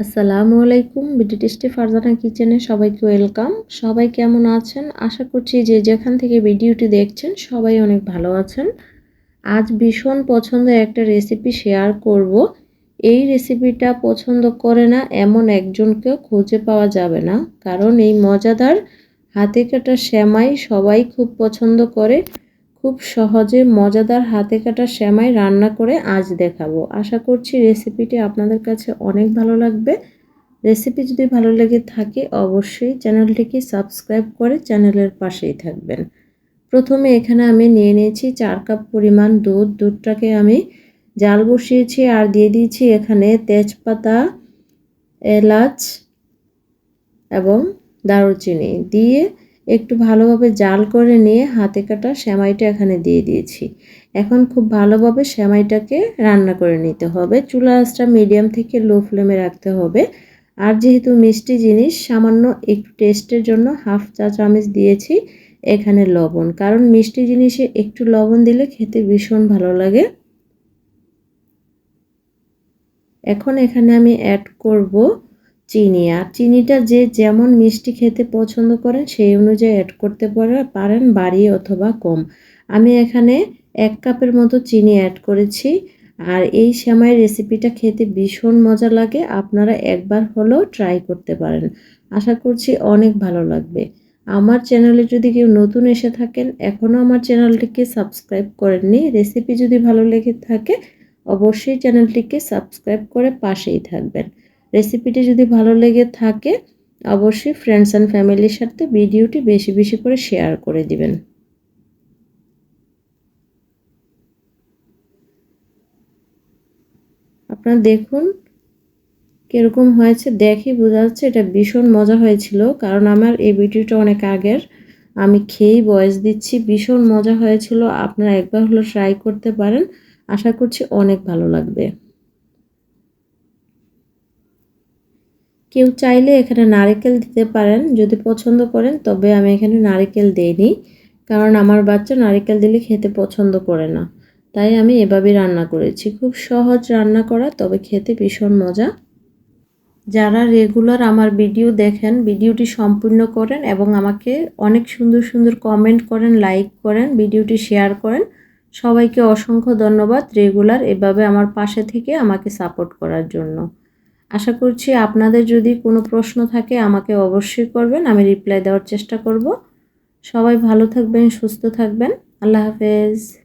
আসসালামু আলাইকুম, BD tasty Farzana কিচেনে সবাইকে ওয়েলকাম। সবাই কেমন আছেন? আশা করছি যে যেখান থেকে ভিডিওটি দেখছেন, সবাই অনেক ভালো আছেন। আজ ভীষণ পছন্দের একটা রেসিপি শেয়ার করব। এই রেসিপিটা পছন্দ করে না এমন একজনকেও খুঁজে পাওয়া যাবে না। কারণ এই মজাদার হাতে কাটা শ্যামাই সবাই খুব পছন্দ করে। খুব সহজে মজাদার হাতে কাটা শ্যামাই রান্না করে আজ দেখাবো। আশা করছি রেসিপিটি আপনাদের কাছে অনেক ভালো লাগবে। রেসিপি যদি ভালো লেগে থাকে, অবশ্যই চ্যানেলটিকে সাবস্ক্রাইব করে চ্যানেলের পাশেই থাকবেন। প্রথমে এখানে আমি নিয়ে নিয়েছি চার কাপ পরিমাণ দুধ। দুধটাকে আমি জাল বসিয়েছি আর দিয়ে দিয়েছি এখানে তেজপাতা, এলাচ এবং দারুচিনি। দিয়ে একটু ভালোভাবে জাল করে নিয়ে হাতে কাটা সেমাইটা এখানে দিয়ে দিয়েছি। এখন খুব ভালোভাবে সেমাইটাকে রান্না করে নিতে হবে। চুলা আঁচটা মিডিয়াম থেকে লো ফ্লেমে রাখতে হবে। আর যেহেতু মিষ্টি জিনিস, সামান্য একটু টেস্টের জন্য হাফ চা চামচ দিয়েছি এখানে লবণ। কারণ মিষ্টি জিনিসে একটু লবণ দিলে খেতে ভীষণ ভালো লাগে। এখন এখানে আমি অ্যাড করব চিনি। আর চিনিটা যে যেমন মিষ্টি খেতে পছন্দ করেন সেই অনুযায়ী অ্যাড করতে পারেন বাড়িয়ে অথবা কম। আমি এখানে এক কাপের মতো চিনি অ্যাড করেছি। আর এই শ্যামাই রেসিপিটা খেতে ভীষণ মজা লাগে। আপনারা একবার হলেও ট্রাই করতে পারেন। আশা করছি অনেক ভালো লাগবে। আমার চ্যানেলে যদি কেউ নতুন এসে থাকেন এখনও আমার চ্যানেলটিকে সাবস্ক্রাইব করেননি রেসিপি যদি ভালো লেগে থাকে, অবশ্যই চ্যানেলটিকে সাবস্ক্রাইব করে পাশেই থাকবেন। রেসিপিটি যদি ভালো লেগে থাকে, অবশ্যই ফ্রেন্ডস অ্যান্ড ফ্যামিলির সাথে ভিডিওটি বেশি বেশি করে শেয়ার করে দিবেন। আপনারা দেখুন কীরকম হয়েছে, দেখি বোঝা যাচ্ছে এটা ভীষণ মজা হয়েছিল, কারণ আমার এই ভিডিওটা অনেক আগের। আমি খেয়েই বয়স দিচ্ছি, ভীষণ মজা হয়েছিল, আপনারা একবার হলো ট্রাই করতে পারেন। আশা করছি অনেক ভালো লাগবে। কেউ চাইলে এখানে নারিকেল দিতে পারেন, যদি পছন্দ করেন, তবে আমি এখানে নারিকেল দিইনি। কারণ আমার বাচ্চা নারিকেল দিলে খেতে পছন্দ করে না। তাই আমি এভাবেই রান্না করেছি। খুব সহজ রান্না করা, তবে খেতে ভীষণ মজা। যারা রেগুলার আমার ভিডিও দেখেন, ভিডিওটি সম্পূর্ণ করেন এবং আমাকে অনেক সুন্দর সুন্দর কমেন্ট করেন লাইক করেন, ভিডিওটি শেয়ার করেন, সবাইকে অসংখ্য ধন্যবাদ রেগুলার এভাবে আমার পাশে থেকে আমাকে সাপোর্ট করার জন্য। আশা করছি আপনাদের যদি কোনো প্রশ্ন থাকে আমাকে অবশ্যই করবেন, আমি রিপ্লাই দেওয়ার চেষ্টা করব। সবাই ভালো থাকবেন, সুস্থ থাকবেন। আল্লাহ হাফেজ।